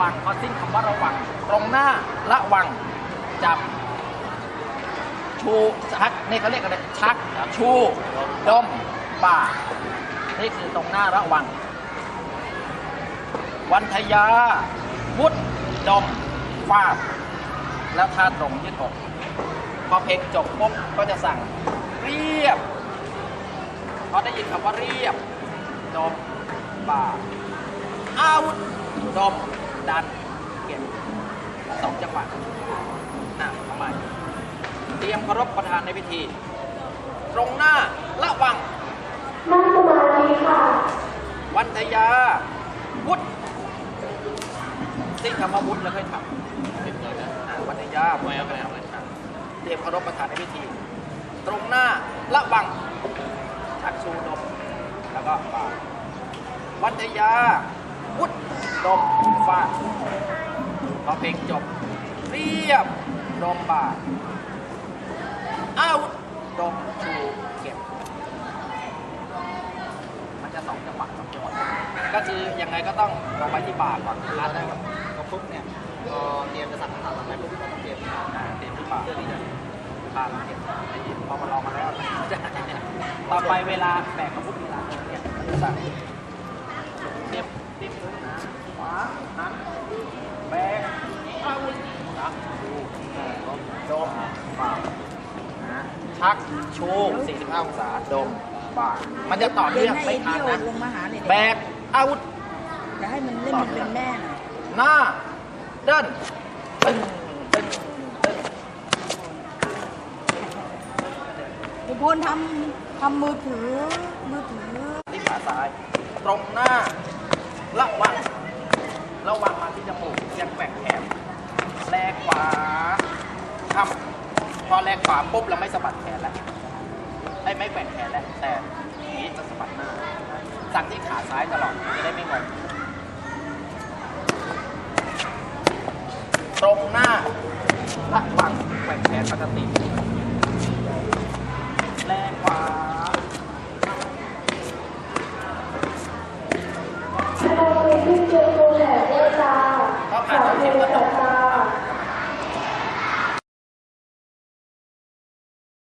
วังพอสิ้นคำว่าระวัง ตรงหน้าระวังจับชูชักนี่เขาเรียกอะไรชักชูดมบ่านี่คือตรงหน้าระวัง วันทยา วุฒดมฟาดแล้วท่าตรงยืดอกพอเพลงจบปุ๊บก็จะสั่งเรียบพอได้ยินคำว่าเรียบดมบ่าอาวุธดม ดันเก็บสองจังหวะหน่ะทำไมเตรียมเคารพประธานในพิธี ตรงหน้าระวังนั่งสมาธิค่ะ วันทยาวุฒสิ้นคำว่าวุฒิแล้วค่อยทำเป็นเลยนะวันทยาไม่เอาไปแล้วเลยครับเตรียมเคารพประธานในพิธี ตรงหน้าระวังชักชูดมแล้วก็ฟาวันทยาวุฒิ ดมฟาดพอเพลงจบ เรียบดมบ่าอ้าดมชูเก็บ มันจะสองจังหวะสองจังหวะก็คือยังไงก็ต้องเอาไว้ที่บ่าก่อนรัดได้ก่อนก็ปุ๊บเนี่ยพอเตรียมจะสั่งอาหารต่อไปปุ๊บก็ต้องเตรียมเตรียมที่บ่าเพื่อที่จะทานเก็บได้ยินพอมาลองมาแล้วต่อไปเวลาแบกกระพุ้งเวลาเนี่ยจะสั่งเรียมเตรียมพื้นนะขวาหันแบกเข้านะดูอ่าดมบ่า นะชักชู45องศาดมบ่ามันจะต่อเดิเนื่นองให้ไม่ไอ้ทันเที่ยวนะลงมาหาเนี่ยแบกอาวุธจะให้มันเล่นมันเป็นแม่หน่อยหน้าเดินตึ้งตึ้งตึ้งทุกคนทำทำมือถือมือถือที่ขาซ้าย ตรงหน้าระวังระวังมาที่จมูกยังแกว่งแขนแลกขวาทำ พอแลกขวาปุ๊บเราไม่สะบัดแขนแล้วไอ้ไม่แกว่งแขนแล้ว แต่อย่างนี้จะสะบัดหน้าสั่งที่ขาซ้ายตลอดจะได้ไม่งงตรงหน้าระวังแกว่งแขนปกติ